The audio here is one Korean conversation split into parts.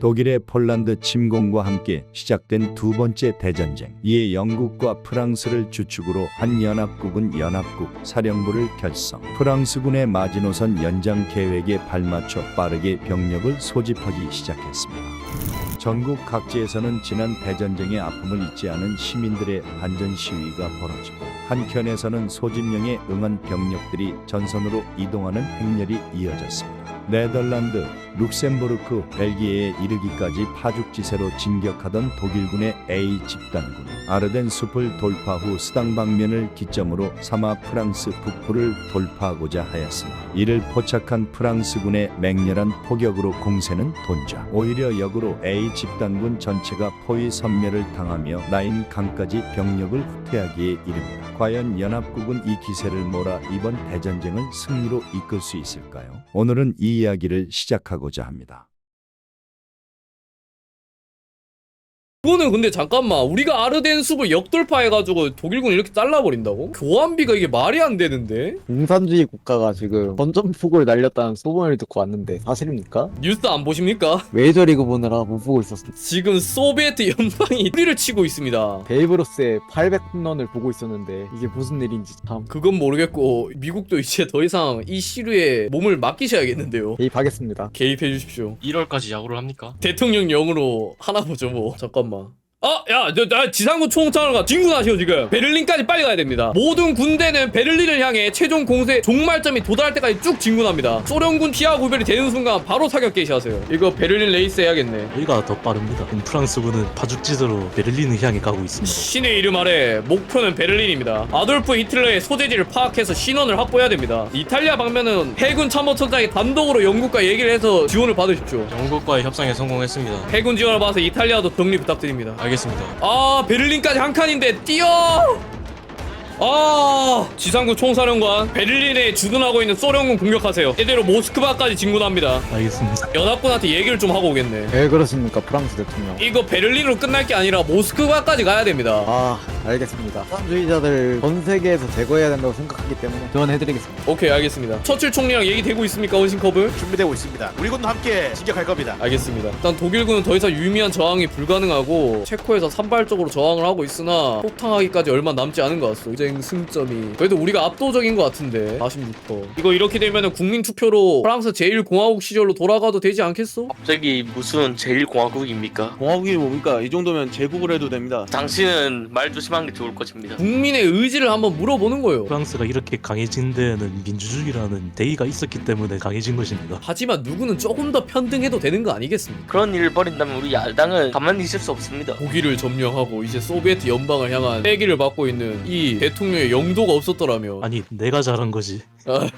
독일의 폴란드 침공과 함께 시작된 두 번째 대전쟁. 이에 영국과 프랑스를 주축으로 한 연합국은 연합국 사령부를 결성. 프랑스군의 마지노선 연장 계획에 발맞춰 빠르게 병력을 소집하기 시작했습니다. 전국 각지에서는 지난 대전쟁의 아픔을 잊지 않은 시민들의 반전 시위가 벌어지고 한켠에서는 소집령에 응한 병력들이 전선으로 이동하는 행렬이 이어졌습니다. 네덜란드, 룩셈부르크, 벨기에에 이르기까지 파죽지세로 진격하던 독일군의 A 집단군 아르덴 숲을 돌파 후 스당 방면을 기점으로 삼아 프랑스 북부를 돌파하고자 하였으나 이를 포착한 프랑스군의 맹렬한 포격으로 공세는 돈자 오히려 역으로 A 집단군 전체가 포위 섬멸을 당하며 나인 강까지 병력을 후퇴하기에 이릅니다. 과연 연합국은 이 기세를 몰아 이번 대전쟁을 승리로 이끌 수 있을까요? 오늘은 이 이야기를 시작하고자 합니다. 이거는 근데 잠깐만 우리가 아르덴 숲을 역돌파해가지고 독일군 이렇게 잘라버린다고? 교환비가 이게 말이 안 되는데? 공산주의 국가가 지금 전전폭을 날렸다는 소문을 듣고 왔는데 사실입니까? 뉴스 안 보십니까? 메이저리그 보느라 못 보고 있었습니다. 지금 소비에트 연방이 뿌리를 치고 있습니다 베이브로스의 800홈런을 보고 있었는데 이게 무슨 일인지 참 그건 모르겠고 미국도 이제 더 이상 이 시류에 몸을 맡기셔야겠는데요 개입하겠습니다. 개입해 주십시오 1월까지 야구를 합니까? 대통령령으로 하나 보죠 뭐 잠깐만 嘛。 아, 야, 저, 나 지상군 총장과 진군하시오 지금. 베를린까지 빨리 가야 됩니다. 모든 군대는 베를린을 향해 최종 공세 종말점이 도달할 때까지 쭉 진군합니다. 소련군 피하 구별이 되는 순간 바로 사격 개시하세요. 이거 베를린 레이스 해야겠네. 여기가 더 빠릅니다. 프랑스군은 파죽지대로 베를린을 향해 가고 있습니다. 신의 이름 아래 목표는 베를린입니다. 아돌프 히틀러의 소재지를 파악해서 신원을 확보해야 됩니다. 이탈리아 방면은 해군 참모총장이 단독으로 영국과 얘기를 해서 지원을 받으십시오. 영국과의 협상에 성공했습니다. 해군 지원을 봐서 이탈리아도 격리 부탁드립니다. 알 겠습니다. 아 베를린까지 한 칸인데 뛰어 아 지상군 총사령관 베를린에 주둔하고 있는 소련군 공격하세요 이대로 모스크바까지 진군합니다 알겠습니다. 연합군한테 얘기를 좀 하고 오겠네 왜 그러십니까 프랑스 대통령? 이거 베를린으로 끝날 게 아니라 모스크바까지 가야 됩니다 아 알겠습니다. 공산주의자들 전 세계에서 제거해야 된다고 생각하기 때문에 지원해드리겠습니다. 오케이 알겠습니다 처칠 총리랑 얘기 되고 있습니까 원신컵을? 준비되고 있습니다. 우리 군도 함께 진격할 겁니다. 알겠습니다 일단 독일군은 더 이상 유의미한 저항이 불가능하고 체코에서 산발적으로 저항을 하고 있으나 폭탄하기까지 얼마 남지 않은 것 같소 전쟁 승점이 그래도 우리가 압도적인 것 같은데 46% 이거 이렇게 되면 국민 투표로 프랑스 제1공화국 시절로 돌아가도 되지 않겠소? 갑자기 무슨 제일공화국입니까? 공화국이 뭡니까? 이 정도면 제국을 해도 됩니다. 당신은 말 조심하는 게 좋을 것입니다. 국민의 의지를 한번 물어보는 거예요 프랑스가 이렇게 강해진 데에는 민주주의라는 대의가 있었기 때문에 강해진 것입니다. 하지만 누구는 조금 더 편등해도 되는 거 아니겠습니까? 그런 일을 벌인다면 우리 야당은 가만히 있을 수 없습니다. 독일을 점령하고 이제 소비에트 연방을 향한 패기를 받고 있는 이 대통령 의 영도가 없었더라면 아니 내가 잘한 거지. 아.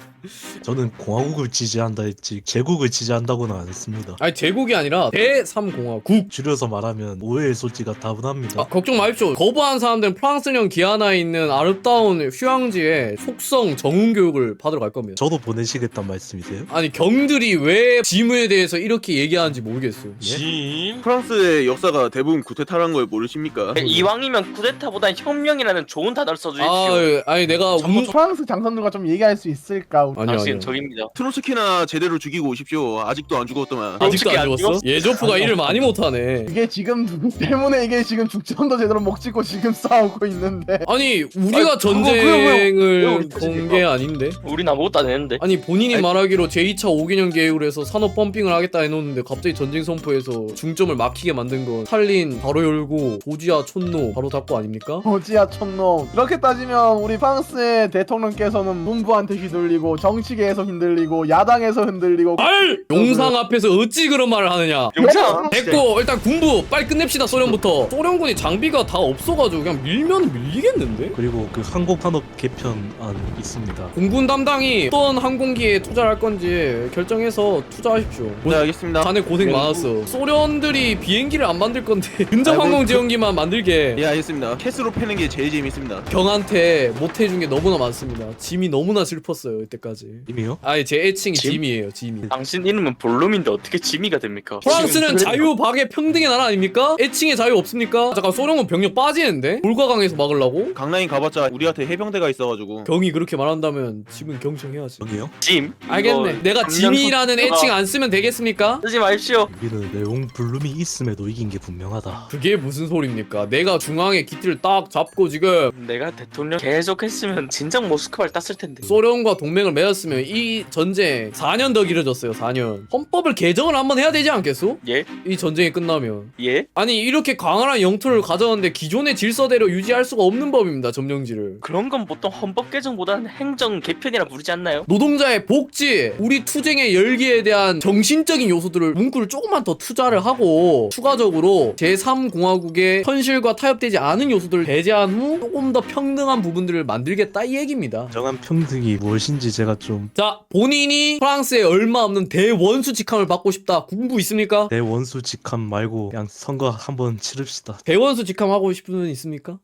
저는 공화국을 지지한다 했지 제국을 지지한다고는 안 했습니다. 아니 제국이 아니라 대3공화국 줄여서 말하면 오해의 소지가 다분합니다. 아, 걱정 마십시오. 거부한 사람들은 프랑스령 기아나에 있는 아름다운 휴양지에 속성 정훈 교육을 받으러 갈 겁니다. 저도 보내시겠단 말씀이세요? 아니 경들이 왜 지무에 대해서 이렇게 얘기하는지 모르겠어요. 예? 짐. 프랑스의 역사가 대부분 구테타라는 걸 모르십니까? 이왕이면 쿠데타보단 혁명이라는 좋은 단어를 써주십시오. 아, 아니 내가 운... 프랑스 장선들과 좀 얘기할 수 있을까? 아니 당신 아니. 적입니다. 트로츠키나 제대로 죽이고 오십시오. 아직도 안 죽었더만. 아직도 안 솔직히 안 죽었어? 예조프가 일을 많이 못하네. 이게 지금 누구 때문에 이게 지금 죽전도 제대로 못 찍고 지금 싸우고 있는데 아니 우리가 아니, 그거, 그거, 전쟁을 그거, 건게 아닌데? 우린 아무것도 안 했는데. 아니 본인이 아니, 말하기로 제2차 5개년 계획으로 해서 산업 펌핑을 하겠다 해놓는데 갑자기 전쟁 선포해서 중점을 막히게 만든 건 스탈린 바로 열고 고지아 촌노 바로 닫고 아닙니까? 어지야 촌놈 이렇게 따지면 우리 프랑스의 대통령께서는 문부한테 휘둘리고 정치계에서 흔들리고 야당에서 흔들리고 알! 용상 앞에서 어찌 그런 말을 하느냐 용상. 됐고 일단 군부 빨리 끝냅시다 소련부터 소련군이 장비가 다 없어가지고 그냥 밀면 밀리겠는데? 그리고 그 항공산업 개편안 있습니다. 공군 담당이 어떤 항공기에 투자를 할 건지 결정해서 투자하십시오 네 알겠습니다. 자네 고생 네, 많았어 소련들이 비행기를 안 만들 건데 근접 아이고, 항공 그- 지원기만 만들게 예 알겠습니다. 캐스로 패는 게 제일 재밌습니다. 경한테 못 해준 게 너무나 많습니다 짐이 너무나 슬퍼 싶었어요 이때까지. 이미요? 아니 제 애칭이 짐? 짐이에요 짐이. 당신 이름은 볼룸인데 어떻게 지미가 됩니까? 프랑스는 자유, 박애, 평등의 나라 아닙니까? 애칭의 자유 없습니까? 잠깐 소련은 병력 빠지는데? 불과강에서 막으려고? 강라인 가봤자 우리한테 해병대가 있어가지고 경이 그렇게 말한다면 짐은 경청해야지. 여기요? 짐? 알겠네. 이거 내가 짐이라는 애칭 안 쓰면 되겠습니까? 쓰지 마십시오. 여기는 내용 블룸이 있음에도 이긴 게 분명하다. 그게 무슨 소리입니까? 내가 중앙에 기틀을 딱 잡고 지금 내가 대통령 계속 했으면 진작 모스크바를 땄을 텐데. 소련 과 동맹을 맺었으면 이 전쟁 4년 더 길어졌어요. 4년. 헌법을 개정을 한번 해야 되지 않겠소? 예? 이 전쟁이 끝나면. 예? 아니 이렇게 강한한 영토를 가져왔는데 기존의 질서대로 유지할 수가 없는 법입니다. 점령지를. 그런 건 보통 헌법 개정보다는 행정 개편이라 부르지 않나요? 노동자의 복지, 우리 투쟁의 열기에 대한 정신적인 요소들을 문구를 조금만 더 투자를 하고 추가적으로 제3공화국의 현실과 타협되지 않은 요소들을 배제한 후 조금 더 평등한 부분들을 만들겠다 이 얘기입니다. 정한 평등이 무엇 인지 제가 좀 자, 본인이 프랑스에 얼마 없는 대원수 직함을 받고 싶다. 군부 있습니까? 내 원수 직함 말고 그냥 선거 한번 치릅시다. 대원수 직함 하고 싶은 분 있습니까?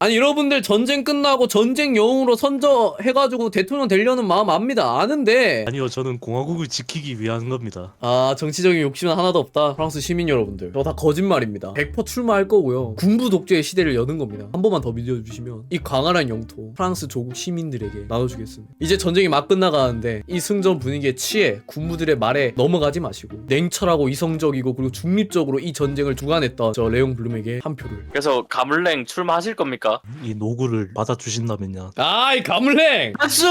아니 여러분들 전쟁 끝나고 전쟁 영웅으로 선저해가지고 대통령 되려는 마음 압니다. 아는데. 아니요, 저는 공화국을 지키기 위한 겁니다. 아 정치적인 욕심은 하나도 없다 프랑스 시민 여러분들. 저 다 거짓말입니다. 100% 출마할 거고요. 군부 독재의 시대를 여는 겁니다. 한 번만 더 믿어주시면 이 광활한 영토 프랑스 조국 시민들에게 나눠주겠습니다. 이제 전쟁이 막 끝나가는데 이 승전 분위기에 취해 군부들의 말에 넘어가지 마시고 냉철하고 이성적이고 그리고 중립적으로 이 전쟁을 주관했던 저 레옹 블룸에게 한 표를. 그래서 가물랭 출마하실 겁니까? 이 노구를 받아주신다면요. 아이 가물랭 박수!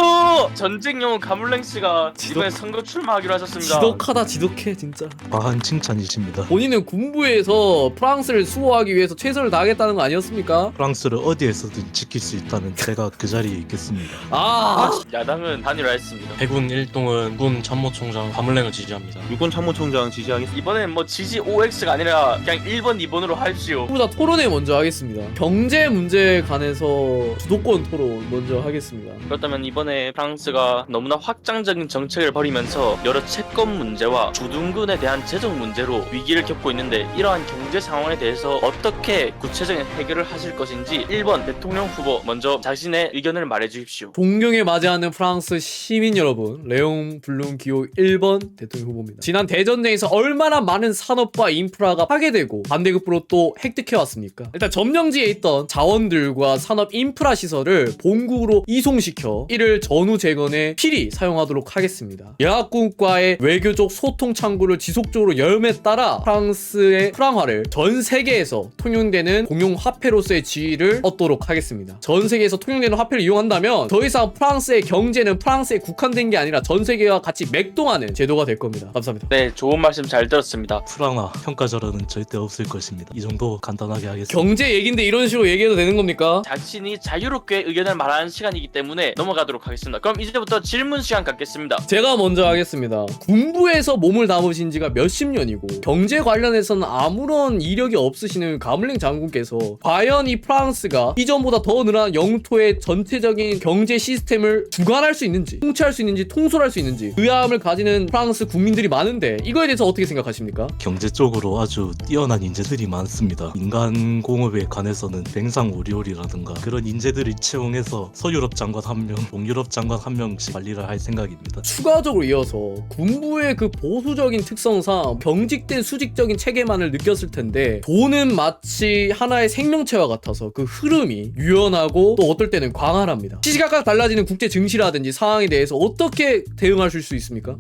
전쟁 영웅 가물랭 씨가 이번에 선거 출마하기로 하셨습니다. 지독하다 지독해 진짜 과한 칭찬이십니다. 본인은 군부에서 프랑스를 수호하기 위해서 최선을 다하겠다는 거 아니었습니까? 프랑스를 어디에서든 지킬 수 있다면 제가 그 자리에 있겠습니다. 아 야당은 단일화했습니다. 해군 일동은 군 참모총장 가물랭을 지지합니다. 육군 참모총장 지지하겠습니다. 이번엔 뭐 지지 OX가 아니라 그냥 1번, 2번으로 하십시오. 보다 토론회 먼저 하겠습니다. 경제 문제 에 관해서 주도권 토론 먼저 하겠습니다. 그렇다면 이번에 프랑스가 너무나 확장적인 정책을 벌이면서 여러 채권 문제와 주둔군에 대한 재정 문제로 위기를 겪고 있는데 이러한 경제 상황에 대해서 어떻게 구체적인 해결을 하실 것인지 1번 대통령 후보 먼저 자신의 의견을 말해 주십시오. 동경에 맞이하는 프랑스 시민 여러분, 레옹 블룸 기호 1번 대통령 후보입니다. 지난 대전쟁에서 얼마나 많은 산업과 인프라가 파괴되고 반대급부로 또 획득해 왔습니까? 일단 점령지에 있던 자원들 과 산업 인프라 시설을 본국으로 이송시켜 이를 전후 재건에 필히 사용하도록 하겠습니다. 연합국과의 외교적 소통 창구를 지속적으로 열매 따라 프랑스의 프랑화를 전 세계에서 통용되는 공용 화폐로서의 지위를 얻도록 하겠습니다. 전 세계에서 통용되는 화폐를 이용한다면 더 이상 프랑스의 경제는 프랑스에 국한된 게 아니라 전 세계와 같이 맥동하는 제도가 될 겁니다. 감사합니다. 네, 좋은 말씀 잘 들었습니다. 프랑화 평가 절하는 절대 없을 것입니다. 이 정도 간단하게 하겠습니다. 경제 얘긴데 이런 식으로 얘기해도 되는 겁니 까? 자신이 자유롭게 의견을 말하는 시간이기 때문에 넘어가도록 하겠습니다. 그럼 이제부터 질문 시간 갖겠습니다. 제가 먼저 하겠습니다. 군부에서 몸을 담으신 지가 몇십 년이고 경제 관련해서는 아무런 이력이 없으시는 가물랭 장군께서 과연 이 프랑스가 이전보다 더 늘어난 영토의 전체적인 경제 시스템을 주관할 수 있는지 통치할 수 있는지 통솔할 수 있는지 의아함을 가지는 프랑스 국민들이 많은데 이거에 대해서 어떻게 생각하십니까? 경제 쪽으로 아주 뛰어난 인재들이 많습니다. 인간 공업에 관해서는 뱅상 오 리올이라든가 그런 인재들을 채용해서 서유럽 장관 한 명, 동유럽 장관 한 명씩 관리를 할 생각입니다. 추가적으로 이어서 군부의 그 보수적인 특성상 경직된 수직적인 체계만을 느꼈을 텐데 돈은 마치 하나의 생명체와 같아서 그 흐름이 유연하고 또 어떨 때는 광활합니다. 시시각각 달라지는 국제 증시라든지 상황에 대해서 어떻게 대응하실 수 있습니까?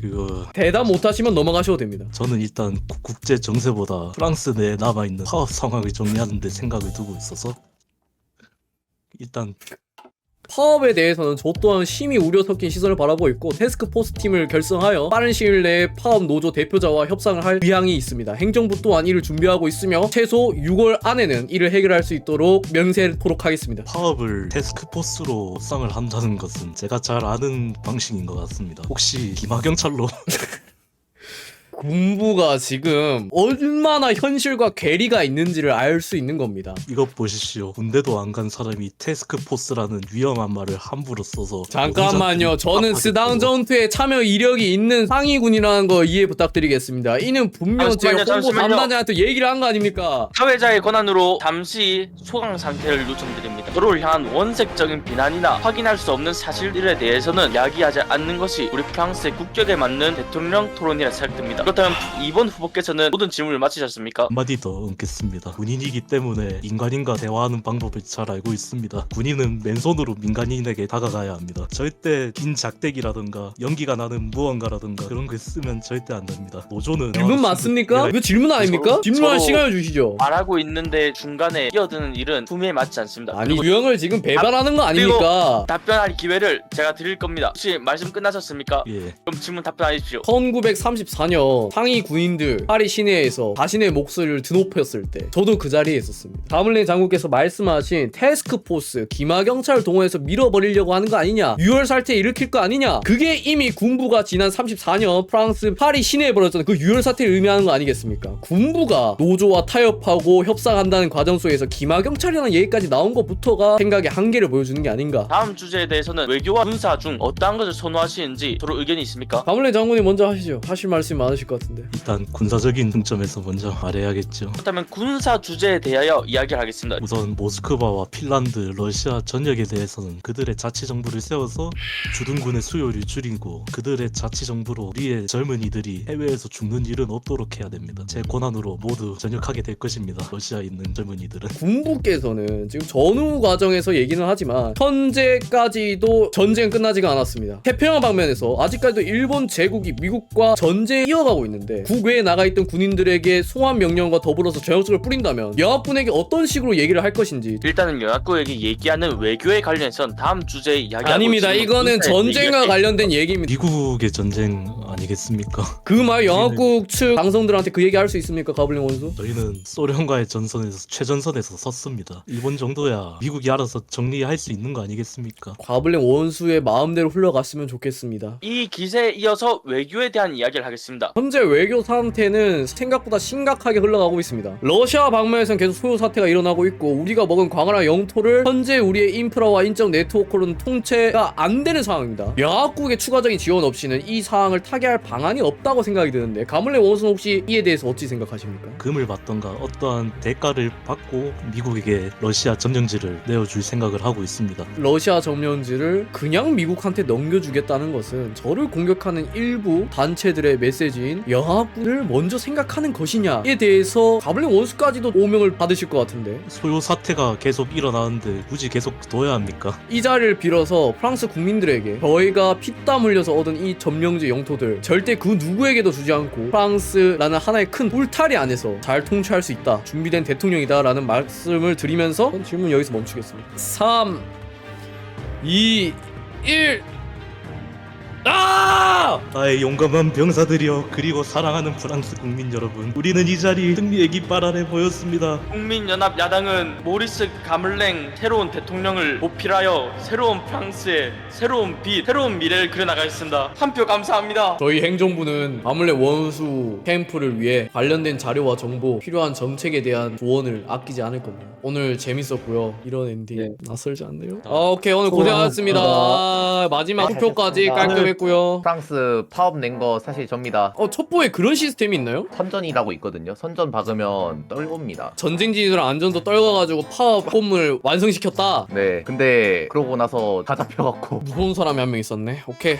그거 대답 못하시면 넘어가셔도 됩니다. 저는 일단 국- 국제 정세보다 프랑스 내에 남아 있는 파업 상황을 정리하는 데 생각을 두고 있어서 일단 파업에 대해서는 저 또한 심히 우려 섞인 시선을 바라보고 있고 테스크포스 팀을 결성하여 빠른 시일 내에 파업 노조 대표자와 협상을 할 의향이 있습니다. 행정부 또한 이를 준비하고 있으며 최소 6월 안에는 이를 해결할 수 있도록 명세토록 하겠습니다. 파업을 테스크포스로 협상을 한다는 것은 제가 잘 아는 방식인 것 같습니다. 혹시 기마경찰로 군부가 지금 얼마나 현실과 괴리가 있는지를 알 수 있는 겁니다. 이것 보십시오. 군대도 안 간 사람이 테스크포스라는 위험한 말을 함부로 써서 잠깐만요. 저는 아, 스당 전투에 참여 이력이 있는 상위군이라는 거 이해 부탁드리겠습니다. 이는 분명 잠시만요, 홍보 잠시만요. 담당자한테 얘기를 한 거 아닙니까? 사회자의 권한으로 잠시 소강 상태를 요청드립니다. 저를 향한 원색적인 비난이나 확인할 수 없는 사실들에 대해서는 이야기하지 않는 것이 우리 프랑스의 국격에 맞는 대통령 토론이라 생각됩니다. 그렇다면 이번 후보께서는 모든 질문을 마치셨습니까? 한마디 더 얹겠습니다. 군인이기 때문에 인간인과 대화하는 방법을 잘 알고 있습니다. 군인은 맨손으로 민간인에게 다가가야 합니다. 절대 긴 작대기라든가 연기가 나는 무언가라든가 그런 거 쓰면 절대 안 됩니다. 노조는 질문 맞습니까? 이거 질문 아닙니까? 질문할 서로- 시간을 주시죠. 말하고 있는데 중간에 끼어드는 일은 품에 맞지 않습니다. 아니 그리고 유형을 지금 배발하는 거 아닙니까? 답변할 기회를 제가 드릴 겁니다. 혹시 말씀 끝나셨습니까? 예. 그럼 질문 답변하십시오. 1934년 상위 군인들 파리 시내에서 자신의 목소리를 드높였을 때 저도 그 자리에 있었습니다. 가물레 장군께서 말씀하신 태스크포스 기마 경찰을 동원해서 밀어버리려고 하는 거 아니냐 유혈 사태 일으킬 거 아니냐 그게 이미 군부가 지난 34년 프랑스 파리 시내에 벌어졌던 그 유혈 사태를 의미하는 거 아니겠습니까? 군부가 노조와 타협하고 협상한다는 과정 속에서 기마 경찰이라는 얘기까지 나온 것부터가 생각의 한계를 보여주는 게 아닌가. 다음 주제에 대해서는 외교와 군사 중 어떠한 것을 선호하시는지 서로 의견이 있습니까? 가물레 장군이 먼저 하시죠. 하실 말씀이 많으 실것 같은데. 일단 군사적인 중점에서 먼저 말해야겠죠. 그렇다면 군사 주제에 대하여 이야기를 하겠습니다. 우선 모스크바와 핀란드, 러시아 전역에 대해서는 그들의 자치 정부를 세워서 주둔군의 수요를 줄이고 그들의 자치 정부로 우리의 젊은이들이 해외에서 죽는 일은 없도록 해야 됩니다. 제 권한으로 모두 전역하게 될 것입니다. 러시아에 있는 젊은이들은. 군부께서는 지금 전후 과정에서 얘기는 하지만 현재까지도 전쟁 끝나지가 않았습니다. 태평양 방면에서 아직까지도 일본 제국이 미국과 전쟁 이어가고 있는데 국외에 나가 있던 군인들에게 송환 명령과 더불어서 전역적을 뿌린다면 영합군에게 어떤 식으로 얘기를 할 것인지 일단은 연합국에게 얘기하는 외교에 관련해선 다음 주제에 이야기하고 아닙니다. 이거는 군사에 전쟁과 관련된 얘기입니다. 미국의 전쟁 아니겠습니까? 그 말 영합국 측 방송들한테 그 얘기 할 수 있습니까, 가블링 원수? 저희는 소련과의 전선에서 최전선에서 섰습니다. 일본 정도야 미국이 알아서 정리할 수 있는 거 아니겠습니까? 가블링 원수의 마음대로 흘러갔으면 좋겠습니다. 이 기세에 이어서 외교에 대한 이야기를 하겠습니다. 현재 외교 상태는 생각보다 심각하게 흘러가고 있습니다. 러시아 방면에선 계속 소요 사태가 일어나고 있고 우리가 먹은 광활한 영토를 현재 우리의 인프라와 인적 네트워크로는 통째가 안 되는 상황입니다. 영합국의 추가적인 지원 없이는 이 상황을 타개할 방안이 없다고 생각이 드는데 가물레 원수는 혹시 이에 대해서 어찌 생각하십니까? 금을 받던가 어떠한 대가를 받고 미국에게 러시아 점령지를 내어줄 생각을 하고 있습니다. 러시아 점령지를 그냥 미국한테 넘겨주겠다는 것은 저를 공격하는 일부 단체들의 메시지인 영합국을 먼저 생각하는 것이냐에 대해서 가블링 원수까지도 오명을 받으실 것 같은데. 소요 사태가 계속 일어나는데 굳이 계속 둬야 합니까? 이 자리를 빌어서 프랑스 국민들에게 저희가 피땀 흘려서 얻은 이 점령지 영토들 절대 그 누구에게도 주지 않고 프랑스라는 하나의 큰 울타리 안에서 잘 통치할 수 있다 준비된 대통령이다 라는 말씀을 드리면서 전 질문 여기서 멈추겠습니다. 3 2 1 아! 나의 용감한 병사들이여 그리고 사랑하는 프랑스 국민 여러분 우리는 이 자리 승리의 깃발 아래 보였습니다 국민연합 야당은 모리스 가물랭 새로운 대통령을 보필하여 새로운 프랑스의 새로운 빛, 새로운 미래를 그려나가겠습니다. 한 표 감사합니다. 저희 행정부는 아물레 원수 캠프를 위해 관련된 자료와 정보 필요한 정책에 대한 조언을 아끼지 않을 겁니다. 오늘 재밌었고요. 이런 엔딩 낯설지 않네요. 아, 오케이 오늘 고생하셨습니다. 아, 마지막 투표까지 깔끔했고 요. 프랑스 파업 낸 거 사실 접니다. 어 첩보에 그런 시스템이 있나요? 선전이라고 있거든요. 선전 박으면 떨굽니다. 전쟁 지휘랑 안전도 떨궈가지고 파업 홈을 완성시켰다. 네. 근데 그러고 나서 다 잡혀갖고 무서운 사람이 한 명 있었네. 오케이.